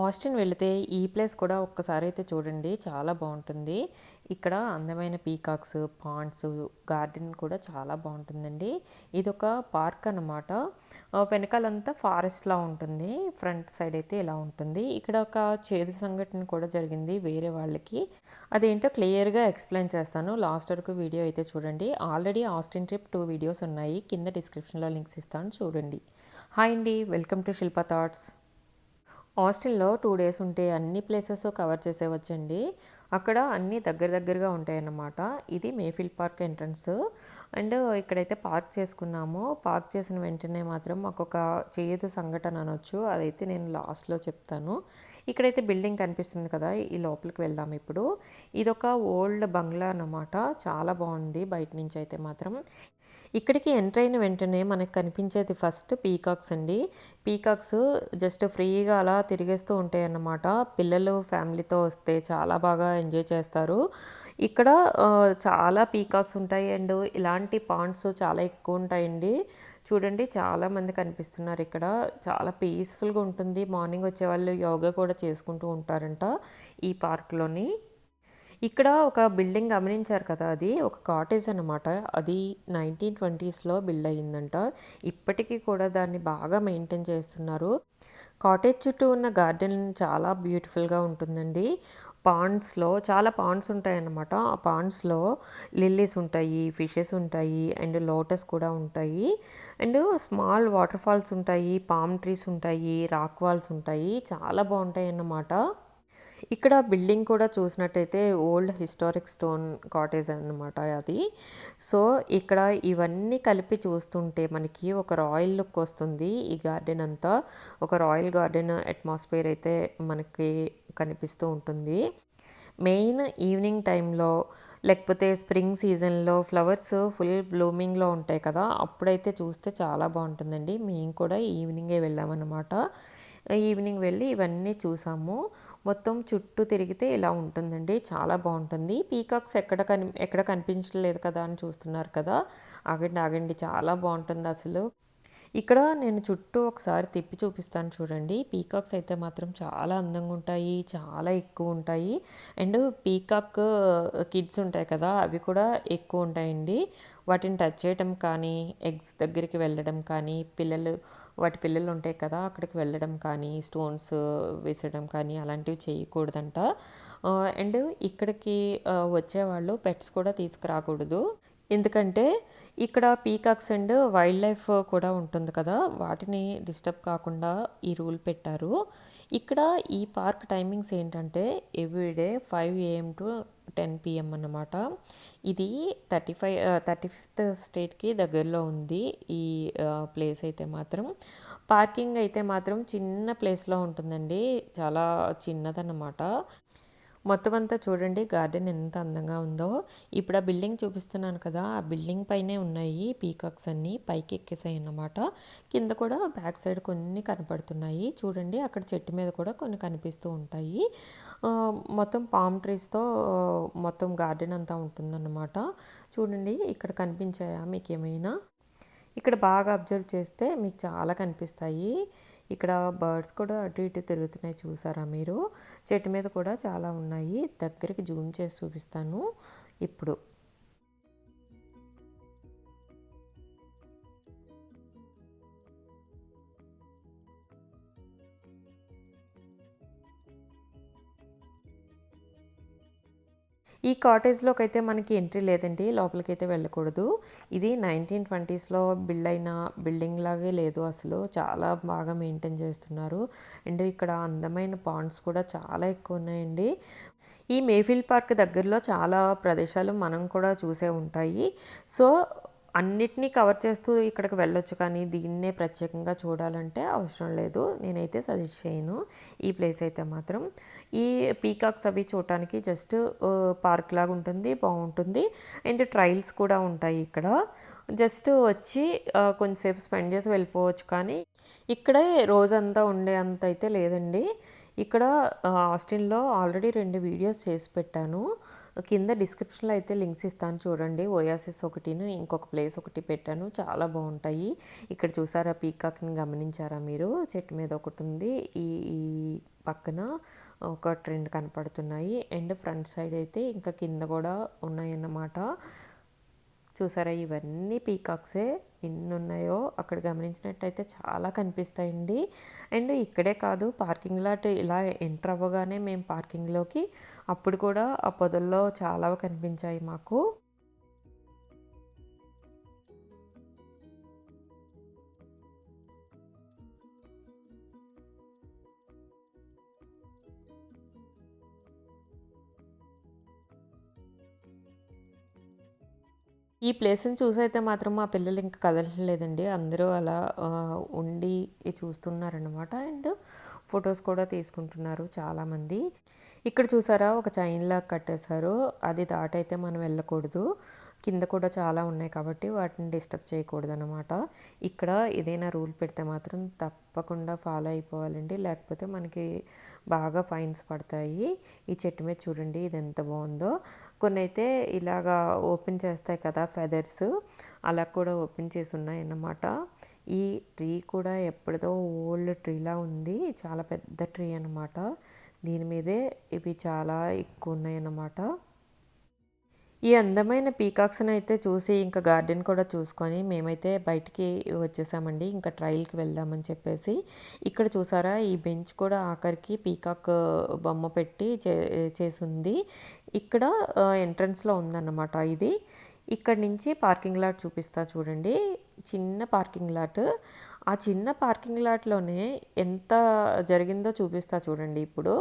Austin వెళితే ఈ place కూడా ఒక్కసారి అయితే చూడండి. చాలా బాగుంటుంది. ఇక్కడ అందమైన పీకాక్స్ పాండ్స్ గార్డెన్ కూడా చాలా బాగుంటుందండి. ఇది ఒక పార్క్ అనమాట వెనకాలంతా ఫారెస్ట్లా ఉంటుంది. ఫ్రంట్ సైడ్ అయితే ఇలా ఉంటుంది. ఇక్కడ ఒక చేదు సంఘటన కూడా జరిగింది వేరే వాళ్ళకి. అదేంటో క్లియర్గా ఎక్స్ప్లెయిన్ చేస్తాను. లాస్ట్ వరకు వీడియో అయితే చూడండి. Already Austin trip two videos ఉన్నాయి. కింద డిస్క్రిప్షన్లో లింక్స్ ఇస్తాను. చూడండి. హాయ్ అండి. Welcome to Shilpa thoughts. హాస్టల్లో టూ డేస్ ఉంటే అన్ని ప్లేసెస్ కవర్ చేసేవచ్చండి. అక్కడ అన్నీ దగ్గర దగ్గరగా ఉంటాయన్నమాట. ఇది మేఫిల్ పార్క్ ఎంట్రన్స్. అండ్ ఇక్కడైతే పార్క్ చేసుకున్నాము. పార్క్ చేసిన వెంటనే మాత్రం మాకు ఒక చేయదు సంఘటన అనొచ్చు. అదైతే నేను లాస్ట్లో చెప్తాను. ఇక్కడైతే బిల్డింగ్ కనిపిస్తుంది కదా ఈ లోపలికి వెళ్దాం ఇప్పుడు. ఇది ఒక ఓల్డ్ బంగ్లా అన్నమాట. చాలా బాగుంది బయట నుంచి అయితే మాత్రం. ఇక్కడికి ఎంటర్ అయిన వెంటనే మనకు కనిపించేది ఫస్ట్ పీకాక్స్ అండి. పీకాక్స్ జస్ట్ ఫ్రీగా అలా తిరిగేస్తూ ఉంటాయి అన్నమాట. పిల్లలు ఫ్యామిలీతో వస్తే చాలా బాగా ఎంజాయ్ చేస్తారు. ఇక్కడ చాలా పీకాక్స్ ఉంటాయి అండ్ ఇలాంటి పాండ్స్ చాలా ఎక్కువ ఉంటాయండి. చూడండి చాలామంది కనిపిస్తున్నారు ఇక్కడ. చాలా పీస్ఫుల్గా ఉంటుంది. మార్నింగ్ వచ్చే వాళ్ళు యోగా కూడా చేసుకుంటూ ఉంటారంట ఈ పార్క్లోని. ఇక్కడ ఒక బిల్డింగ్ గమనించారు కదా అది ఒక కాటేజ్ అనమాట అది నైన్టీన్ ట్వంటీస్లో బిల్డ్ అయ్యిందంట. ఇప్పటికీ కూడా దాన్ని బాగా మెయింటైన్ చేస్తున్నారు. కాటేజ్ చుట్టూ ఉన్న గార్డెన్ చాలా బ్యూటిఫుల్గా ఉంటుందండి. పాండ్స్లో చాలా పాండ్స్ ఉంటాయన్నమాట. ఆ పాండ్స్లో లిల్లీస్ ఉంటాయి ఫిషెస్ ఉంటాయి అండ్ లోటస్ కూడా ఉంటాయి. అండ్ స్మాల్ వాటర్ ఫాల్స్ ఉంటాయి పామ్ ట్రీస్ ఉంటాయి రాక్ వాల్స్ ఉంటాయి. చాలా బాగుంటాయి అన్నమాట ఇక్కడ బిల్డింగ్ కూడా చూసినట్టయితే ఓల్డ్ హిస్టారిక్ స్టోన్ కాటేజ్ అనమాట అది. సో ఇక్కడ ఇవన్నీ కలిపి చూస్తుంటే మనకి ఒక రాయల్ లుక్ వస్తుంది. ఈ గార్డెన్ అంతా ఒక రాయల్ గార్డెన్ అట్మాస్ఫియర్ అయితే మనకి కనిపిస్తూ ఉంటుంది. మెయిన్ ఈవినింగ్ టైంలో లేకపోతే స్ప్రింగ్ సీజన్లో ఫ్లవర్స్ ఫుల్ బ్లూమింగ్లో ఉంటాయి కదా అప్పుడైతే చూస్తే చాలా బాగుంటుందండి. మేము కూడా ఈవినింగే వెళ్ళామన్నమాట. ఈవినింగ్ వెళ్ళి ఇవన్నీ చూసాము. మొత్తం చుట్టూ తిరిగితే ఇలా ఉంటుందండి. చాలా బాగుంటుంది. పీకాక్స్ ఎక్కడ కని ఎక్కడ కనిపించలేదు కదా అని చూస్తున్నారు కదా. ఆగండి ఆగండి. చాలా బాగుంటుంది అసలు. ఇక్కడ నేను చుట్టూ ఒకసారి తిప్పి చూపిస్తాను చూడండి. పీకాక్స్ అయితే మాత్రం చాలా అందంగా ఉంటాయి చాలా ఎక్కువ ఉంటాయి. అండ్ పీకాక్ కిడ్స్ ఉంటాయి కదా అవి కూడా ఎక్కువ ఉంటాయండి. వాటిని టచ్ చేయటం కానీ ఎగ్స్ దగ్గరికి వెళ్ళడం కానీ పిల్లలు వాటి పిల్లలు ఉంటాయి కదా అక్కడికి వెళ్ళడం కానీ స్టోన్స్ వేసడం కానీ అలాంటివి చేయకూడదంట. అండ్ ఇక్కడికి వచ్చేవాళ్ళు పెట్స్ కూడా తీసుకురాకూడదు. ఎందుకంటే ఇక్కడ పీకాక్స్ అండ్ వైల్డ్ లైఫ్ కూడా ఉంటుంది కదా వాటిని డిస్టర్బ్ కాకుండా ఈ రూల్ పెట్టారు. ఇక్కడ ఈ పార్క్ టైమింగ్స్ ఏంటంటే everyday five AM to ten PM అన్నమాట. ఇది థర్టీ ఫైవ్ థర్టీ ఫిఫ్త్ స్టేట్కి దగ్గరలో ఉంది ఈ ప్లేస్ అయితే మాత్రం. పార్కింగ్ అయితే మాత్రం చిన్న ప్లేస్లో ఉంటుందండి. చాలా చిన్నదన్నమాట. మొత్తం అంతా చూడండి గార్డెన్ ఎంత అందంగా ఉందో. ఇప్పుడు ఆ బిల్డింగ్ చూపిస్తున్నాను కదా ఆ బిల్డింగ్ పైనే ఉన్నాయి పీకాక్స్ అన్నీ పైకి ఎక్కేసాయి అన్నమాట. కింద కూడా బ్యాక్ సైడ్ కొన్ని కనపడుతున్నాయి. చూడండి అక్కడ చెట్టు మీద కూడా కొన్ని కనిపిస్తూ ఉంటాయి. మొత్తం పామ్ ట్రీస్తో మొత్తం గార్డెన్ అంతా ఉంటుందన్నమాట. చూడండి ఇక్కడ కనిపించాయా మీకు ఏమైనా ఇక్కడ బాగా అబ్జర్వ్ చేస్తే మీకు చాలా కనిపిస్తాయి. ఇక్కడ బర్డ్స్ కూడా అటు ఇటు తిరుగుతున్నాయి చూసారా మీరు? చెట్టు మీద కూడా చాలా ఉన్నాయి. దగ్గరికి జూమ్ చేసి చూపిస్తాను. ఇప్పుడు ఈ కాటేజ్లోకి అయితే మనకి ఎంట్రీ లేదండి లోపలికి అయితే వెళ్ళకూడదు. ఇది నైన్టీన్ ట్వంటీస్లో బిల్డ్ అయిన బిల్డింగ్ లాగే లేదు అసలు. చాలా బాగా మెయింటైన్ చేస్తున్నారు. అండ్ ఇక్కడ అందమైన పాండ్స్ కూడా చాలా ఎక్కువ ఉన్నాయండి. ఈ మేఫిల్ పార్క్ దగ్గరలో చాలా ప్రదేశాలు మనం కూడా చూసే ఉంటాయి. సో అన్నిటినీ కవర్ చేస్తూ ఇక్కడికి వెళ్ళొచ్చు కానీ దీన్నే ప్రత్యేకంగా చూడాలంటే అవసరం లేదు. నేనైతే సజెస్ట్ చేయను. ఈ ప్లేస్ అయితే మాత్రం. ఈ పీకాక్స్ అవి చూడటానికి జస్ట్ పార్క్ లాగా ఉంటుంది బాగుంటుంది. అండ్ ట్రైల్స్ కూడా ఉంటాయి ఇక్కడ. జస్ట్ వచ్చి కొంచెంసేపు స్పెండ్ చేసి వెళ్ళిపోవచ్చు కానీ ఇక్కడే రోజంతా ఉండే అంత అయితే లేదండి. ఇక్కడ ఆస్టిన్లో ఆల్రెడీ రెండు వీడియోస్ చేసి పెట్టాను. కింద డిస్క్రిప్షన్లో అయితే లింక్స్ ఇస్తాను చూడండి. ఓయాసిస్ ఒకటిను ఇంకొక ప్లేస్ ఒకటి పెట్టాను. చాలా బాగుంటాయి. ఇక్కడ చూసారా పీకాక్ని గమనించారా మీరు? చెట్టు మీద ఒకటి ఉంది. ఈ ఈ పక్కన ఒక ట్రెండ్ కనపడుతున్నాయి. అండ్ ఫ్రంట్ సైడ్ అయితే ఇంకా కింద కూడా ఉన్నాయన్నమాట. చూసారా ఇవన్నీ పీకాక్సే. ఎన్ని ఉన్నాయో అక్కడ గమనించినట్టయితే చాలా కనిపిస్తాయండి. అండ్ ఇక్కడే కాదు పార్కింగ్ లాట్ ఇలా ఎంటర్ అవ్వగానే మేము పార్కింగ్లోకి అప్పుడు కూడా ఆ పొదల్లో చాలా కనిపించాయి మాకు ఈ ప్లేస్‌ని చూసైతే మాత్రం మా పిల్లలు ఇంకా కదలట్లేదండి. అందరూ అలా ఉండి చూస్తున్నారనమాట. అండ్ ఫొటోస్ కూడా తీసుకుంటున్నారు చాలామంది. ఇక్కడ చూసారా ఒక చైన్‌లాగా కట్టేశారు. అది దాటైతే మనం వెళ్ళకూడదు. కింద కూడా చాలా ఉన్నాయి కాబట్టి వాటిని డిస్టర్బ్ చేయకూడదనమాట. ఇక్కడ ఏదైనా రూల్ పెడితే మాత్రం తప్పకుండా ఫాలో అయిపోవాలండి. లేకపోతే మనకి బాగా ఫైన్స్ పడతాయి. ఈ చెట్టు మీద చూడండి ఇది ఎంత బాగుందో. కొన్ని అయితే ఇలాగా ఓపెన్ చేస్తాయి కదా ఫెదర్స్ అలా కూడా ఓపెన్ చేసి ఉన్నాయన్నమాట. ఈ ట్రీ కూడా ఎప్పటిదో ఓల్డ్ ట్రీలా ఉంది. చాలా పెద్ద ట్రీ అనమాట. దీని మీదే ఇవి చాలా ఎక్కువ ఉన్నాయన్నమాట. ఈ అందమైన పీకాక్స్‌ని అయితే చూసి ఇంకా గార్డెన్ కూడా చూసుకొని మేమైతే బయటికి వచ్చేసామండి. ఇంకా ట్రయల్‌కి వెళ్దామని చెప్పేసి. ఇక్కడ చూసారా ఈ బెంచ్ కూడా ఆఖరికి పీకాక్ బొమ్మ పెట్టి చే చేసింది ఇక్కడ ఎంట్రన్స్‌లో ఉందన్నమాట ఇది. ఇక్కడ నుంచి పార్కింగ్ లాట్ చూపిస్తా చూడండి. చిన్న పార్కింగ్ లాట్. ఆ చిన్న పార్కింగ్ లాట్‌లోనే ఎంత జరిగిందో చూపిస్తా చూడండి ఇప్పుడు.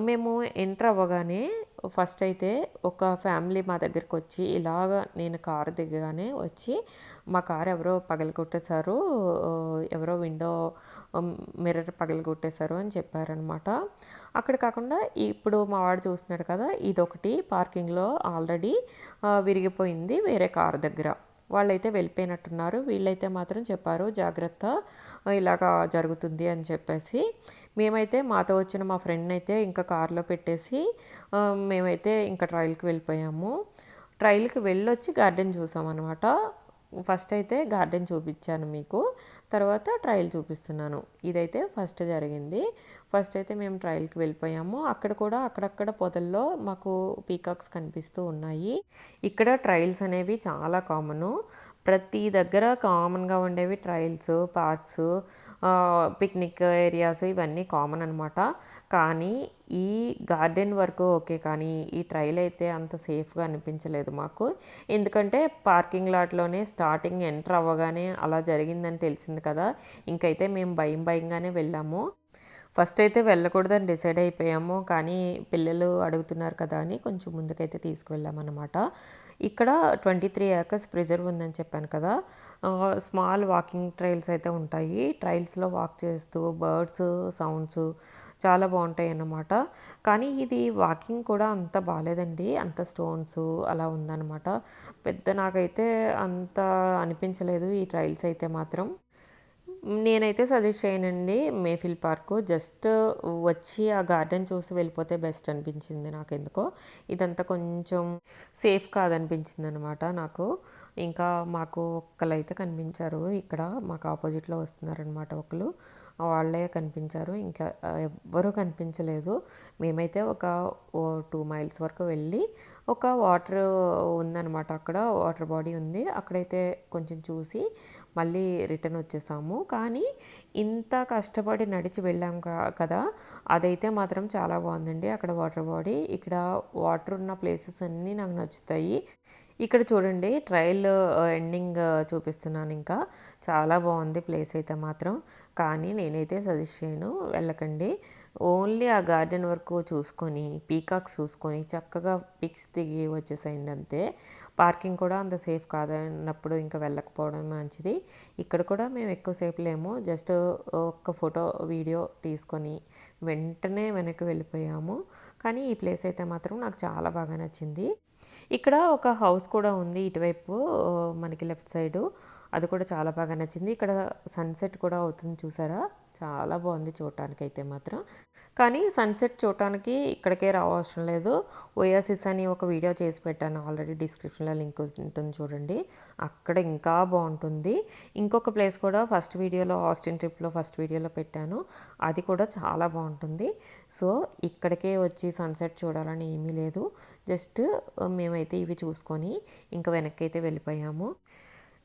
మేము ఎంటర్ అవ్వగానే ఫస్ట్ అయితే ఒక ఫ్యామిలీ మా దగ్గరకొచ్చి ఇలాగ నేను కారు దిగగానే వచ్చి మా కారు ఎవరో పగలగొట్టేశారు. ఎవరో విండో మిర్రర్ పగలగొట్టేశారు అని చెప్పారనమాట. అక్కడ కాకుండా ఇప్పుడు మా వాడు చూస్తున్నాడు కదా! ఇదొకటి పార్కింగ్‌లో ఆల్రెడీ విరిగిపోయింది వేరే కారు దగ్గర. వాళ్ళైతే వెళ్ళిపోయినట్టున్నారు. వీళ్ళైతే మాత్రం చెప్పారు జాగ్రత్త ఇలాగా జరుగుతుంది అని చెప్పేసి. మేమైతే మాతో వచ్చిన మా ఫ్రెండ్ అయితే ఇంకా కారులో పెట్టేసి మేమైతే ఇంకా ట్రయల్‌కి వెళ్ళిపోయాము. ట్రయల్‌కి వెళ్ళొచ్చి గార్డెన్ చూసామన్నమాట ఫస్ట్ అయితే గార్డెన్ చూపించాను మీకు. తర్వాత ట్రయల్ చూపిస్తున్నాను. ఇదైతే ఫస్ట్ జరిగింది. ఫస్ట్ అయితే మేము ట్రయల్‌కి వెళ్ళిపోయాము. అక్కడ కూడా అక్కడక్కడ పొదల్లో మాకు పీకాక్స్ కనిపిస్తూ ఉన్నాయి. ఇక్కడ ట్రయల్స్ అనేవి చాలా కామను. ప్రతి దగ్గర కామన్‌గా ఉండేవి ట్రయల్స్, పార్క్స్ పిక్నిక్ ఏరియాస్ ఇవన్నీ కామన్ అనమాట. కానీ ఈ గార్డెన్ వరకు ఓకే. కానీ ఈ ట్రైల్ అయితే అంత సేఫ్‌గా అనిపించలేదు మాకు. ఎందుకంటే పార్కింగ్ లాట్‌లోనే స్టార్టింగ్ ఎంటర్ అవ్వగానే అలా జరిగిందని తెలిసింది కదా! ఇంకైతే మేము భయం భయంగానే వెళ్ళాము. ఫస్ట్ అయితే వెళ్ళకూడదని డిసైడ్ అయిపోయాము. కానీ పిల్లలు అడుగుతున్నారు కదా! అని కొంచెం ముందుకైతే తీసుకువెళ్ళామన్నమాట ఇక్కడ 23 ఏకర్స్ ప్రిజర్వ్ ఉందని చెప్పాను కదా! స్మాల్ వాకింగ్ ట్రైల్స్ అయితే ఉంటాయి. ట్రైల్స్‌లో వాక్ చేస్తూ బర్డ్స్ సౌండ్స్ చాలా బాగుంటాయి అన్నమాట కానీ ఇది వాకింగ్ కూడా అంత బాగాలేదండి అంత స్టోన్స్ అలా ఉందనమాట. పెద్ద నాకైతే అంత అనిపించలేదు ఈ ట్రైల్స్ అయితే మాత్రం. నేనైతే సజెస్ట్ చేయనండి మేఫిల్ పార్కు. జస్ట్ వచ్చి ఆ గార్డెన్ చూసి వెళ్ళిపోతే బెస్ట్ అనిపించింది నాకు ఎందుకో ఇదంతా కొంచెం సేఫ్ కాదనిపించింది అనమాట నాకు. ఇంకా మాకు ఒక్కళ్ళైతే కనిపించారు ఇక్కడ మాకు ఆపోజిట్‌లో వస్తున్నారనమాట ఒకళ్ళు. వాళ్ళే కనిపించారు. ఇంకా ఎవ్వరూ కనిపించలేదు. మేమైతే ఒక టూ మైల్స్ వరకు వెళ్ళి ఒక వాటర్ ఉందనమాట అక్కడ. వాటర్ బాడీ ఉంది. అక్కడైతే కొంచెం చూసి మళ్ళీ రిటర్న్ వచ్చేసాము. కానీ ఇంత కష్టపడి నడిచి వెళ్ళాం కదా! అదైతే మాత్రం చాలా బాగుందండి. అక్కడ వాటర్ బాడీ. ఇక్కడ వాటర్ ఉన్న ప్లేసెస్ అన్నీ నాకు నచ్చుతాయి. ఇక్కడ చూడండి ట్రయల్ ఎండింగ్ చూపిస్తున్నాను ఇంకా. చాలా బాగుంది ప్లేస్ అయితే మాత్రం. కానీ నేనైతే సజెస్ట్ చేయను. వెళ్ళకండి. ఓన్లీ ఆ గార్డెన్ వరకు చూసుకొని, పీకాక్స్ చూసుకొని చక్కగా పిక్స్ దిగి వచ్చేసేయండి అంతే. పార్కింగ్ కూడా అంత సేఫ్ కాదన్నప్పుడు ఇంకా వెళ్ళకపోవడం మంచిది. ఇక్కడ కూడా మేము ఎక్కువసేపు లేము. జస్ట్ ఒక్క ఫోటో, వీడియో తీసుకొని వెంటనే వెనక్కి వెళ్ళిపోయాము. కానీ ఈ ప్లేస్ అయితే మాత్రం నాకు చాలా బాగా నచ్చింది. ఇక్కడ ఒక హౌస్ కూడా ఉంది ఇటువైపు మనకి లెఫ్ట్ సైడు. అది కూడా చాలా బాగా నచ్చింది. ఇక్కడ సన్‌సెట్ కూడా అవుతుంది చూసారా? చాలా బాగుంది చూడటానికైతే మాత్రం. కానీ సన్సెట్ చూడటానికి ఇక్కడికే రావాల్సిన లేదు. ఓయాసిస్ అని ఒక వీడియో చేసి పెట్టాను. ఆల్రెడీ డిస్క్రిప్షన్లో లింక్ ఉంటుంది చూడండి. అక్కడ ఇంకా బాగుంటుంది. ఇంకొక ప్లేస్ కూడా ఫస్ట్ వీడియోలో ఆస్టిన్ ట్రిప్లో ఫస్ట్ వీడియోలో పెట్టాను. అది కూడా చాలా బాగుంటుంది. సో ఇక్కడికే వచ్చి సన్సెట్ చూడాలని ఏమీ లేదు. జస్ట్ మేమైతే ఇవి చూసుకొని ఇంకా వెనక్కి అయితే వెళ్ళిపోయాము.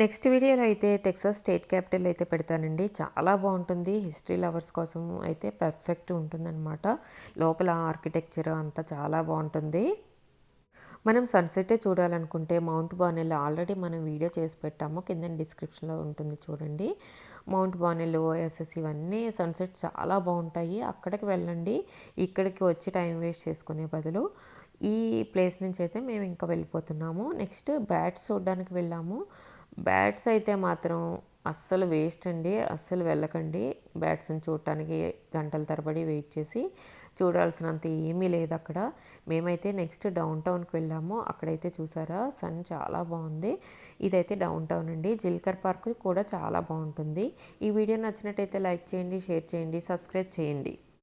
నెక్స్ట్ వీడియోలో అయితే టెక్సాస్ స్టేట్ క్యాపిటల్ అయితే పెడతానండి. చాలా బాగుంటుంది. హిస్టరీ లవర్స్ కోసం అయితే పర్ఫెక్ట్ ఉంటుందన్నమాట. లోపల ఆర్కిటెక్చర్ అంతా చాలా బాగుంటుంది. మనం సన్సెటే చూడాలనుకుంటే మౌంట్ బానెల్ ఆల్రెడీ మనం వీడియో చేసి పెట్టాము. కింద డిస్క్రిప్షన్లో ఉంటుంది చూడండి. మౌంట్ బానెల్ ఓఎస్ఎస్ ఇవన్నీ సన్సెట్ చాలా బాగుంటాయి. అక్కడికి వెళ్ళండి. ఇక్కడికి వచ్చి టైం వేస్ట్ చేసుకునే బదులు ఈ ప్లేస్ నుంచి అయితే మేము ఇంకా వెళ్ళిపోతున్నాము. నెక్స్ట్ బ్యాట్స్ చూడడానికి వెళ్ళాము. బ్యాట్స్ అయితే మాత్రం అస్సలు వేస్ట్ అండి అస్సలు వెళ్ళకండి. బ్యాట్స్ని చూడటానికి గంటల తరబడి వెయిట్ చేసి చూడాల్సినంత ఏమీ లేదు అక్కడ. మేమైతే నెక్స్ట్ డౌన్ టౌన్కి వెళ్ళాము. అక్కడైతే చూసారా సన్ చాలా బాగుంది. ఇదైతే డౌన్ టౌన్ అండి. జిల్కర్ పార్క్ కూడా చాలా బాగుంటుంది. ఈ వీడియో నచ్చినట్టయితే లైక్ చేయండి షేర్ చేయండి సబ్స్క్రైబ్ చేయండి.